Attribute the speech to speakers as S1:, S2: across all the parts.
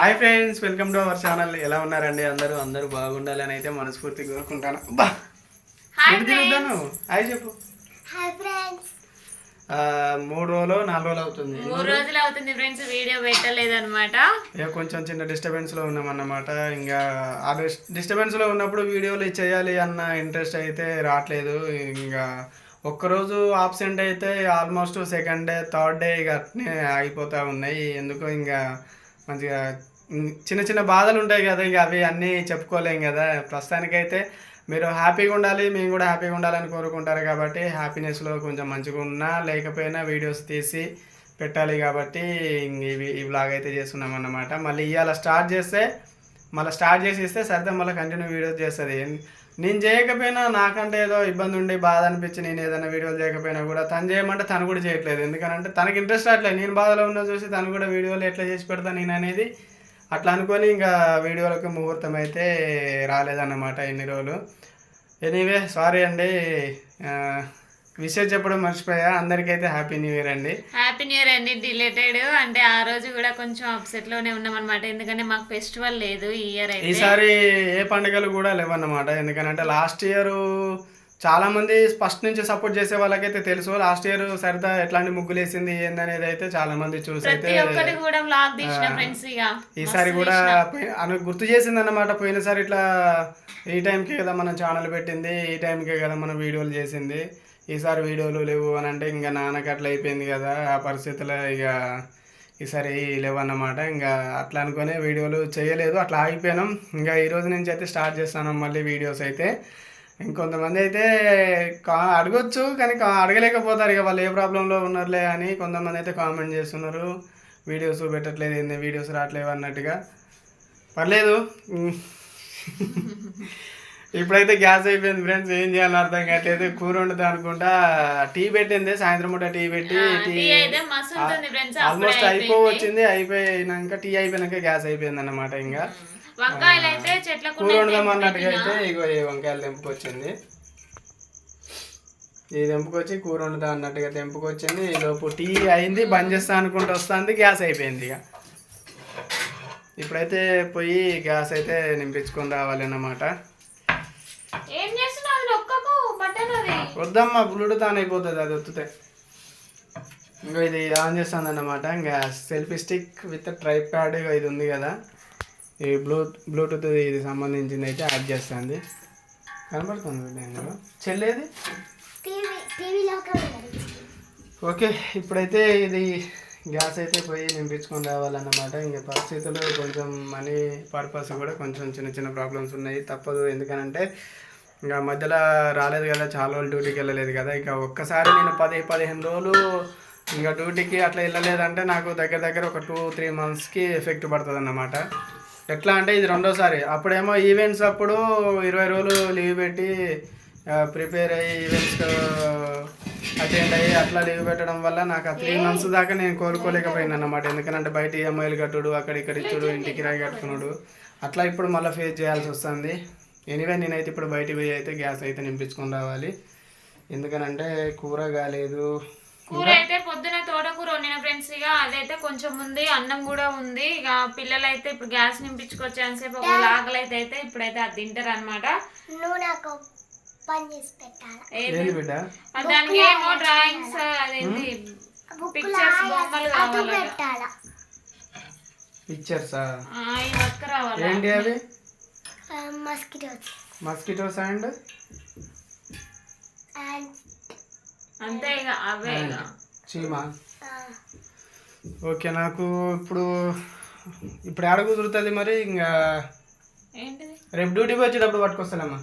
S1: Hi friends welcome to our channel. ఎలా ఉన్నారండి అందరూ? అందరూ బాగుండాలని అయితే మనస్ఫూర్తి కోరుకుంటాను. బా తిరుగుతాను హాయ్ చెప్పు.
S2: Hi friends.
S1: ఆ, మూడు రోజులు నాలుగు రోజులు అవుతుంది.
S3: మూడు రోజులు అవుతుంది ఫ్రెండ్స్ వీడియో పెట్టలేదన్నమాట.
S1: ఇక కొంచెం చిన్న డిస్టర్బెన్స్లో ఉన్నామన్నమాట. ఇంకా ఆ డిస్టర్బెన్స్లో ఉన్నప్పుడు వీడియోలు చేయాలి అన్న ఇంట్రెస్ట్ అయితే రావట్లేదు. ఇంకా ఒక్కరోజు ఆబ్సెంట్ అయితే almost second day third day ఇక అట్నే ఆగిపోతూ ఉన్నాయి. ఎందుకో ఇంకా మంచిగా చిన్న చిన్న బాధలు ఉంటాయి కదా ఇక అవి అన్నీ చెప్పుకోలేం కదా. ప్రస్తుతానికైతే మీరు హ్యాపీగా ఉండాలి మేము కూడా హ్యాపీగా ఉండాలని కోరుకుంటారు కాబట్టి హ్యాపీనెస్లో కొంచెం మంచిగా ఉన్నా లేకపోయినా వీడియోస్ తీసి పెట్టాలి కాబట్టి ఇంక ఇవి ఈ బ్లాగ్ అయితే చేస్తున్నాం అన్నమాట. మళ్ళీ ఇవాళ స్టార్ట్ చేస్తే మళ్ళీ స్టార్ట్ చేసి ఇస్తే సరిగ్గా మళ్ళీ కంటిన్యూ వీడియోస్ చేస్తుంది. నేను చేయకపోయినా నాకంటే ఏదో ఇబ్బంది ఉండి బాధ అనిపించి నేను ఏదైనా వీడియోలు చేయకపోయినా కూడా తను చేయమంటే తను కూడా చేయట్లేదు. ఎందుకంటే తనకి ఇంట్రెస్ట్ రావట్లేదు. నేను బాధలో ఉన్నా చూసి తను కూడా వీడియోలు ఎట్లా చేసి పెడతాను నేను అనేది అట్లా అనుకొని ఇంకా వీడియోలకు ముహూర్తం అయితే రాలేదన్నమాట ఇన్ని రోజులు. ఎనీవే సారీ అండి. విషయం చెప్పడం మర్చిపోయా. అందరికైతే హ్యాపీ న్యూ ఇయర్ అండి.
S3: హ్యాపీ న్యూ ఇయర్ అండి డిలేటెడ్ అంటే ఆ రోజు కూడా కొంచెం అప్సెట్లోనే ఉన్నాం అనమాట ఎందుకంటే మాకు ఫెస్టివల్ లేదు ఈ ఇయర్
S1: ఈసారి ఏ పండుగలు కూడా లేవన్నమాట. ఎందుకంటే లాస్ట్ ఇయర్ చాలా మంది ఫస్ట్ నుంచి సపోర్ట్ చేసే వాళ్ళకైతే తెలుసు. లాస్ట్ ఇయర్ సరితా ఎట్లాంటి ముగ్గులు వేసింది ఏందనేది అయితే చాలా మంది చూసి అయితే ఈసారి కూడా అను గుర్తు చేసింది అన్నమాట పోయినసారి ఇట్లా ఈ టైంకే కదా మనం ఛానల్ పెట్టింది ఈ టైంకే కదా మనం వీడియోలు చేసింది. ఈసారి వీడియోలు లేవు అని అంటే ఇంకా నాన్నకి అట్లా అయిపోయింది కదా ఆ పరిస్థితిలో ఇక ఈసారి లేవన్నమాట. ఇంకా అట్లా అనుకునే వీడియోలు చేయలేదు అట్లా ఆగిపోయినాం. ఇంకా ఈ రోజు నుంచి అయితే స్టార్ట్ చేస్తాను మళ్ళీ వీడియోస్ అయితే. ఇంకొంతమంది అయితే కా అడగొచ్చు కానీ కా అడగలేకపోతారు. ఇక వాళ్ళు ఏ ప్రాబ్లంలో ఉన్నారులే అని కొంతమంది అయితే కామెంట్ చేస్తున్నారు. వీడియోస్ పెట్టట్లేదు ఏంది వీడియోస్ రావట్లేవు అన్నట్టుగా. పర్లేదు. ఇప్పుడైతే గ్యాస్ అయిపోయింది ఫ్రెండ్స్. ఏం చేయాలని అర్థం కావట్లేదు. కూర వండుతా అనుకుంటా. టీ పెట్టింది సాయంత్రం పూట టీ పెట్టి టీ ఆల్మోస్ట్ అయిపో వచ్చింది అయిపోయినాక టీ అయిపోయినాక గ్యాస్ అయిపోయింది అన్నమాట ఇంకా
S3: వంకాయలు అయితే చెట్లకు
S1: కూర వండుదాం అన్నట్టుగా అయితే ఇగో ఈ వంకాయలు తెంపుకొచ్చింది. ఇది తెంపుకొచ్చి కూర వండుదా అన్నట్టుగా తెంపుకొచ్చింది. ఈ లోపు టీ అయింది బంద్ చేస్తా అనుకుంటూ వస్తుంది గ్యాస్ అయిపోయింది ఇక ఇప్పుడైతే పోయి గ్యాస్ అయితే నింపించుకొని రావాలి అన్నమాట వద్దమ్మా బ్లూటూత్ ఆన్ అయిపోతుంది అది వత్తుతే ఇంకా ఇది ఆన్ చేస్తుంది అన్నమాట ఇంకా selfie stick with tripod ఇది ఉంది కదా. ఈ బ్లూ బ్లూటూత్ ఇది సంబంధించింది అయితే యాడ్ చేస్తుంది. బిడ్డ ఇందులో చెల్లేది ఓకే ఇప్పుడైతే ఇది గ్యాస్ అయితే పోయి నింపించుకొని రావాలన్నమాట. ఇంకా పరిస్థితులు కొంచెం మనీ పర్పస్ కూడా కొంచెం చిన్న చిన్న ప్రాబ్లమ్స్ ఉన్నాయి. తప్పదు. ఎందుకనంటే ఇంకా మధ్యలో రాలేదు కదా చాలా రోజులు డ్యూటీకి వెళ్ళలేదు కదా. ఇక ఒక్కసారి నేను పది పదిహేను రోజులు ఇంకా డ్యూటీకి అట్లా వెళ్ళలేదంటే నాకు దగ్గర దగ్గర ఒక టూ త్రీ మంత్స్కి ఎఫెక్ట్ పడుతుంది అన్నమాట ఎట్లా అంటే ఇది రెండోసారి. అప్పుడేమో ఈవెంట్స్ అప్పుడు ఇరవై రోజులు లీవ్ పెట్టి ప్రిపేర్ అయ్యి ఈవెంట్స్ అటెండ్ అయ్యి అట్లా లీవ్ పెట్టడం వల్ల నాకు ఆ త్రీ మంత్స్ దాకా నేను కోలుకోలేకపోయినా అన్నమాట. ఎందుకంటే బయట ఈఎంఐలు కట్టుడు అక్కడ ఇక్కడ ఇచ్చుడు ఇంటికి రాయి కట్టుకున్నాడు అట్లా ఇప్పుడు మళ్ళీ ఫేస్ చేయాల్సి వస్తుంది. ఎనీవే నేనైతే ఇప్పుడు బయటికి పోయి అయితే గ్యాస్ అయితే నింపించుకొని రావాలి. ఎందుకనంటే కూర కాలేదు
S3: కూర అయితే పొద్దున తోటకూర వండిన ఫ్రెండ్స్ ఇక అదైతే కొంచెం ఉంది అన్నం కూడా ఉంది. ఇక పిల్లలు అయితే ఇప్పుడు గ్యాస్ నింపించుకొచ్చాసేపు ఒక ఆకలి అయితే అయితే ఇప్పుడైతే అది తింటారు అనమాట దానికి ఏమో డ్రాయింగ్స్ అదేంటి పిక్చర్స్ బొమ్మలు కావాలి?
S2: పెట్టాలా?
S1: పిక్చర్సా ఏంటి అవి?
S2: మస్కిటోస్.
S1: Mosquitoes and?
S2: అండ్
S3: అంతే ఇక అవే
S1: చీమా? ఓకే నాకు ఇప్పుడు ఇప్పుడు ఆడ కుదురుతుంది మరి? ఇంకా రేపు డ్యూటీకి వచ్చేటప్పుడు పట్టుకొస్తానమ్మా.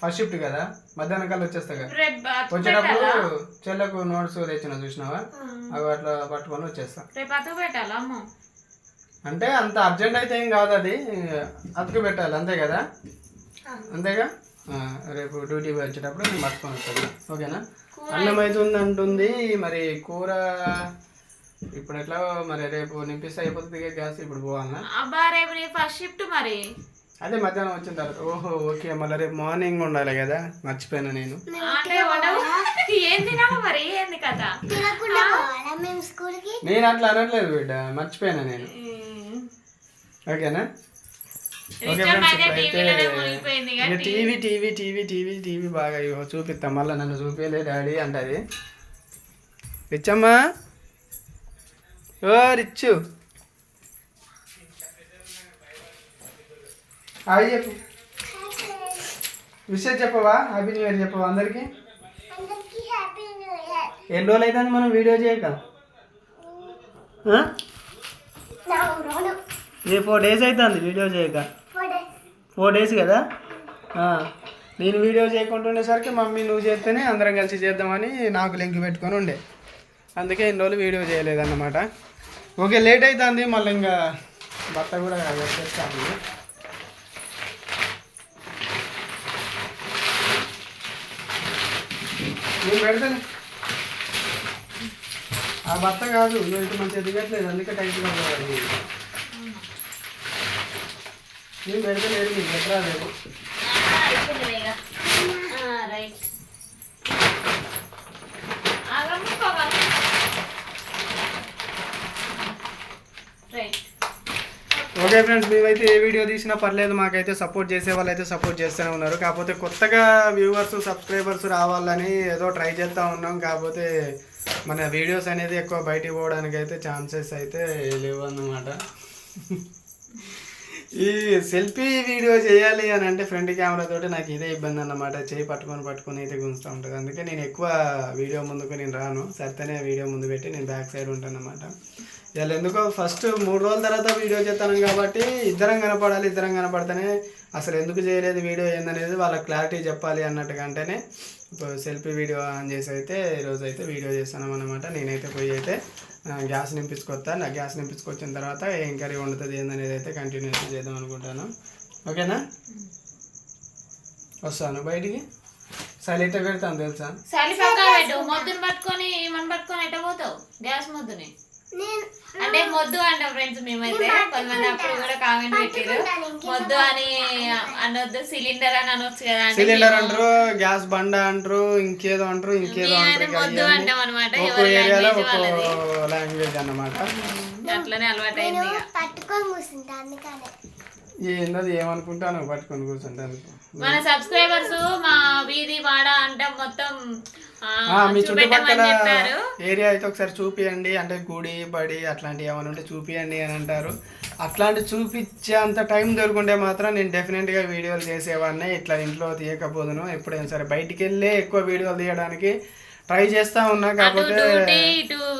S1: ఫస్ట్ షిఫ్ట్ కదా? మధ్యాహ్నం కల్లా వచ్చేస్తా కదా. వచ్చేటప్పుడు చెల్లకు నోట్స్ తెచ్చిన చూసినావా? అవి అట్లా పట్టుకొని వచ్చేస్తా.
S3: రేపు పెట్టాలా
S1: అంటే అంత అర్జెంట్ అయితే ఏం కాదు అది. అతుకు పెట్టాలి అంతే కదా? అంతేగా? రేపు డ్యూటీకి వచ్చేటప్పుడు నేను పట్టుకొని వస్తాను. ఓకేనా? అన్నం అవుతుంది అంటుంది మరి కూర ఇప్పుడు ఎట్లా మరి రేపు నింపిస్తే అయిపోతుంది గ్యాస్ ఇప్పుడు పోవాలనా
S3: అబ్బా రేపు నీ ఫస్ట్ షిఫ్ట్ మరి.
S1: అదే మధ్యాహ్నం వచ్చిన తర్వాత. ఓహో ఓకే మళ్ళీ రేపు మార్నింగ్ ఉండాలి కదా. మర్చిపోయాను నేను. నేను అట్లా అనట్లేదు బిడ్డ. మర్చిపోయాను నేను. ఓకేనా? TV. TV TV TV TV బాగా చూపిస్తాం మళ్ళీ నన్ను చూపించలే డాడీ అంటది. రిచ్చమ్మా? ఓ రిచ్చు. హాయ్ చెప్పు. విషయం చెప్పవా? హ్యాపీ న్యూ ఇయర్ చెప్పవా అందరికి?
S2: అందరికీ హ్యాపీ న్యూ ఇయర్
S1: ఎన్ని రోజులు అవుతుంది మనం వీడియో చేయక? ఏ ఫోర్ డేస్ అవుతుంది వీడియో చేయక?
S2: Four days.
S1: కదా. నేను వీడియో చేయకుండా ఉండేసరికి మమ్మీ నువ్వు చేస్తేనే అందరం కలిసి చేద్దామని నాకు లింక్ పెట్టుకొని ఉండే. అందుకే ఇన్ని రోజులు వీడియో చేయలేదన్నమాట. ఓకే లేట్ అవుతుంది మళ్ళీ ఇంకా భర్త కూడా వచ్చేస్తాను నేను పెడతాను. ఆ భర్త కాదు నువ్వు ఇటు మంచిగా దిగట్లేదు అందుకే టైంకి నేను పెడతలేదు నీకు ఎట్లా లేదు.
S3: రైట్. రైట్.
S1: ఓకే ఫ్రెండ్స్ మేమైతే ఏ వీడియో తీసినా పర్లేదు మాకైతే సపోర్ట్ చేసే వాళ్ళు అయితే సపోర్ట్ చేస్తూనే ఉన్నారు. కాకపోతే కొత్తగా వ్యూవర్స్ సబ్స్క్రైబర్స్ రావాలని ఏదో ట్రై చేస్తూ ఉన్నాం. కాకపోతే మన వీడియోస్ అనేది ఎక్కువ బయటికి పోవడానికి అయితే ఛాన్సెస్ అయితే లేవు అన్నమాట ఈ సెల్ఫీ వీడియో చేయాలి అని అంటే ఫ్రంట్ కెమెరా తోటి నాకు ఇదే ఇబ్బంది అన్నమాట. చేయి పట్టుకొని పట్టుకొని అయితే గుంజుతూ ఉంటుంది అందుకే నేను ఎక్కువ వీడియో ముందుకు నేను రాను. సరితేనే వీడియో ముందు పెట్టి నేను బ్యాక్ సైడ్ ఉంటాను అనమాట ఇలా ఎందుకో ఫస్ట్ మూడు రోజుల తర్వాత వీడియో చేస్తాను కాబట్టి ఇద్దరం కనపడాలి ఇద్దరం కనపడితేనే అసలు ఎందుకు చేయలేదు వీడియో ఏందనేది వాళ్ళకి క్లారిటీ చెప్పాలి అన్నట్టుగా అంటేనే సెల్ఫీ వీడియో ఆన్ చేసి అయితే ఈరోజు అయితే వీడియో చేస్తాను అనమాట నేనైతే పోయి అయితే గ్యాస్ నింపించుకొస్తా నా గ్యాస్ నింపించుకొచ్చిన తర్వాత ఏం కర్రీ వండుతుంది ఏందనేది అయితే కంటిన్యూ చేద్దాం అనుకుంటాను. ఓకేనా? వస్తాను. బయటికి? సైలెంట్ పెడతాను తెలుసా?
S3: పట్టుకొని మనం పట్టుకొని ఎట్ట పోతావు? గ్యాస్ మొద్దుని. అంటే మొద్దు అంటాం ఫ్రెండ్స్ మేమైతే. కొంతమంది అప్పుడు కూడా కామెంట్ పెట్టారు మొద్దు అని అనొద్దు సిలిండర్ అని అనొచ్చు కదా
S1: సిలిండర్ అంటారు గ్యాస్ బండ అంటారు ఇంకేదో అంటారు ఇంకేదో
S3: మొద్దు అంటాం అనమాట ఎవరి లాంగ్వేజ్
S1: అన్నమాట.
S3: అట్లనే అలవాటు అయింది.
S2: పట్టుకొని కూర్చుంటా అందుకనే.
S1: ఏందో ఏమనుకుంటాను పట్టుకొని కూర్చుంటాను
S3: మన సబ్స్క్రైబర్స్ మా వీధి వాడ అంటే మొత్తం
S1: మీ చుట్టుపక్కల ఏరియా అయితే ఒకసారి చూపియండి అంటే గుడి బడి అట్లాంటివి ఏమైనా ఉంటే చూపియండి అని అంటారు. అట్లాంటి చూపించే అంత టైం దొరుకుంటే మాత్రం నేను డెఫినెట్గా వీడియోలు చేసేవాడిని ఇట్లా ఇంట్లో తీయకపోదును ఎప్పుడైనా సరే. బయటికి వెళ్ళే ఎక్కువ వీడియోలు తీయడానికి ట్రై చేస్తా ఉన్నా కాకపోతే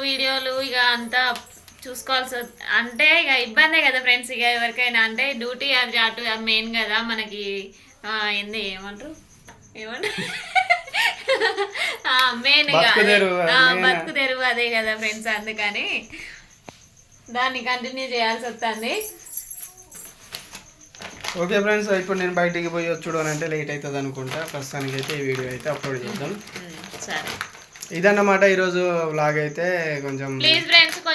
S3: వీడియోలు ఇక అంతా చూసుకోవాల్సి అంటే ఇక ఇబ్బందే కదా ఫ్రెండ్స్ ఇక ఎవరికైనా. అంటే డ్యూటీ అది అటు మెయిన్ కదా మనకి. ఏంది ఏమంటారు? ఏమంటారు? మెయిన్
S1: బతుకు తెరువు,
S3: అదే కదా ఫ్రెండ్స్ అందుకని దాన్ని కంటిన్యూ చేయాల్సి వస్తుంది.
S1: ఓకే ఫ్రెండ్స్ ఇప్పుడు నేను బయటికి పోయి అంటే లేట్ అవుతుంది అనుకుంటా. ప్రస్తుతానికి అయితే ఈ వీడియో అయితే అప్లోడ్ చేద్దాం.
S3: సరే.
S1: ఇదన్నమాట ఈరోజు వ్లాగ్ అయితే కొంచెం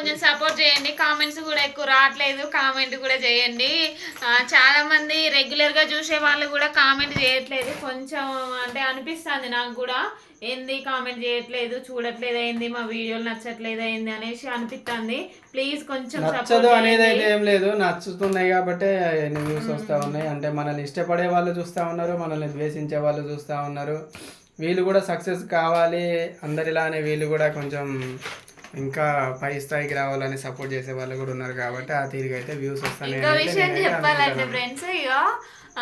S3: కొంచెం సపోర్ట్ చేయండి. కామెంట్స్ కూడా ఎక్కువ రావట్లేదు. కామెంట్ కూడా చేయండి. ఆ, చాలా మంది రెగ్యులర్గా చూసే వాళ్ళు కూడా కామెంట్ చేయట్లేదు. కొంచెం అంటే అనిపిస్తుంది నాకు కూడా. ఏంది కామెంట్ చేయట్లేదు? చూడట్లేదు ఏంది? మా వీడియోలు నచ్చట్లేదు ఏంది? అనేసి అనిపిస్తుంది. ప్లీజ్ కొంచెం
S1: నచ్చదు అనేది అయితే ఏం లేదు. నచ్చుతున్నాయి కాబట్టి ఎన్ని వ్యూస్ వస్తూ ఉన్నాయి. అంటే మనల్ని ఇష్టపడే వాళ్ళు చూస్తూ ఉన్నారు. మనల్ని ద్వేషించే వాళ్ళు చూస్తూ ఉన్నారు. వీళ్ళు కూడా సక్సెస్ కావాలి. అందరిలానే వీళ్ళు కూడా కొంచెం ఇంకా పై స్థాయికి రావాలని సపోర్ట్ చేసే వాళ్ళు కూడా ఉన్నారు కాబట్టి ఆ తీరుగా అయితే వ్యూస్ వస్తాయి
S3: ఇంకో విషయం చెప్పాలంటే ఫ్రెండ్స్ ఇక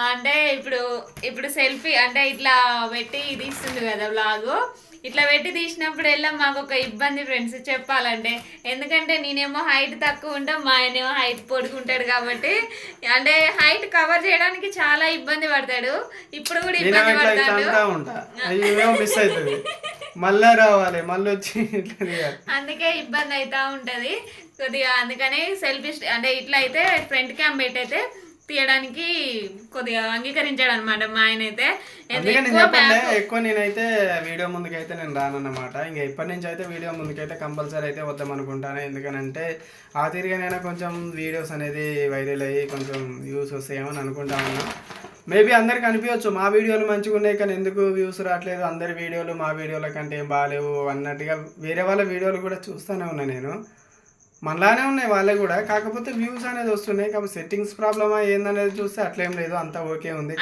S3: అంటే ఇప్పుడు ఇప్పుడు సెల్ఫీ అంటే ఇట్లా పెట్టి తీస్తుంది కదా బ్లాగ్ ఇట్లా పెట్టి తీసినప్పుడు వెళ్ళాం మాకు ఒక ఇబ్బంది ఫ్రెండ్స్ చెప్పాలంటే. ఎందుకంటే నేనేమో హైట్ తక్కువ ఉంటా మా ఆయనేమో హైట్ పొడుగుంటాడు కాబట్టి అంటే హైట్ కవర్ చేయడానికి చాలా ఇబ్బంది పడతాడు. ఇప్పుడు కూడా ఇబ్బంది పడతాడు.
S1: మళ్ళా రావాలి మళ్ళీ వచ్చి.
S3: అందుకే ఇబ్బంది అవుతా ఉంటది. కొద్దిగా అందుకని సెల్ఫీ అంటే ఇట్లా అయితే ఫ్రంట్ క్యామ్ పెట్టయితే తీయడానికి కొద్దిగా అంగీకరించాడు అనమాట మా ఆయన అయితే. ఎక్కువ
S1: నేనైతే వీడియో ముందుకైతే నేను రానన్నమాట. ఇంకా ఇప్పటి నుంచి అయితే వీడియో ముందుకైతే కంపల్సరీ అయితే వద్దాం అనుకుంటాను. ఎందుకనంటే ఆ తిరిగానైనా కొంచెం వీడియోస్ అనేది వైరల్ అయ్యి కొంచెం వ్యూస్ వస్తాయేమో అని అనుకుంటా ఉన్నా. మేబీ అందరికి అనిపించవచ్చు మా వీడియోలు మంచిగా ఉన్నాయి కానీ ఎందుకు వ్యూస్ రావట్లేదు? అందరి వీడియోలు మా వీడియోల కంటే ఏం బాగాలేవు అన్నట్టుగా వేరే వాళ్ళ వీడియోలు కూడా చూస్తూనే ఉన్నా నేను. మనలానే ఉన్నాయి వాళ్ళకి కూడా. కాకపోతే వ్యూస్ అనేది వస్తున్నాయి. కాకపోతే సెట్టింగ్స్ ప్రాబ్లమా ఏందనేది చూస్తే అట్లేం లేదు. అంతా ఓకే ఉంది.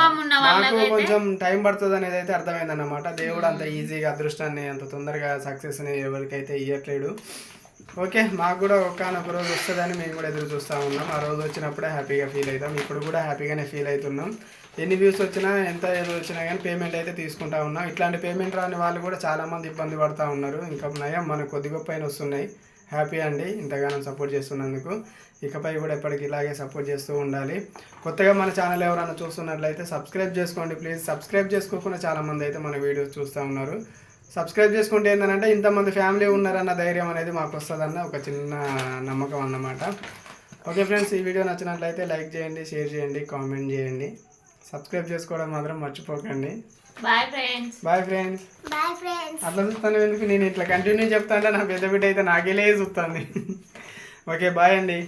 S1: మాకు
S3: వాళ్ళకైతే
S1: కొంచెం టైం పడుతుంది అనేది అయితే అర్థమైంది అన్నమాట దేవుడు అంత ఈజీగా అదృష్టాన్ని అంత తొందరగా సక్సెస్ని ఎవరికైతే ఇవ్వట్లేడు ఓకే మాకు కూడా ఒకనొక రోజు వస్తుందని మేము కూడా ఎదురు చూస్తూ ఉన్నాం. ఆ రోజు వచ్చినప్పుడే హ్యాపీగా ఫీల్ అవుతాం. ఇప్పుడు కూడా హ్యాపీగానే ఫీల్ అవుతున్నాం. ఎన్ని వ్యూస్ వచ్చినా ఎంత ఏదో వచ్చినా కానీ పేమెంట్ అయితే తీసుకుంటా ఉన్నాం. ఇట్లాంటి పేమెంట్ రాని వాళ్ళు కూడా చాలామంది ఇబ్బంది పడుతూ ఉన్నారు. ఇంకా నయం మనకు కొద్ది గొప్ప వస్తున్నాయి. హ్యాపీ అండి. ఇంతగానో సపోర్ట్ చేస్తున్నందుకు. ఇకపై కూడా ఎప్పటికి ఇలాగే సపోర్ట్ చేస్తూ ఉండాలి. కొత్తగా మన ఛానల్ ఎవరైనా చూస్తున్నట్లయితే సబ్స్క్రైబ్ చేసుకోండి. ప్లీజ్ సబ్స్క్రైబ్ చేసుకోకుండా చాలామంది అయితే మన వీడియోస్ చూస్తూ ఉన్నారు. సబ్స్క్రైబ్ చేసుకుంటే ఏంటంటే ఇంతమంది ఫ్యామిలీ ఉన్నారన్న ధైర్యం అనేది మాకు వస్తుందన్న ఒక చిన్న నమ్మకం అన్నమాట. ఓకే ఫ్రెండ్స్ ఈ వీడియో నచ్చినట్లయితే లైక్ చేయండి షేర్ చేయండి కామెంట్ చేయండి. సబ్స్క్రైబ్ చేసుకోవడం మాత్రం మర్చిపోకండి.
S3: Bye friends
S1: bye friends
S2: bye friends
S1: అట్లా చూస్తాను ఎందుకు? నేను ఇట్లా కంటిన్యూ చెప్తా అంటే నా పెద్ద బిడ్డ అయితే నాకేలే చూస్తుంది. ఓకే బాయ్ అండి.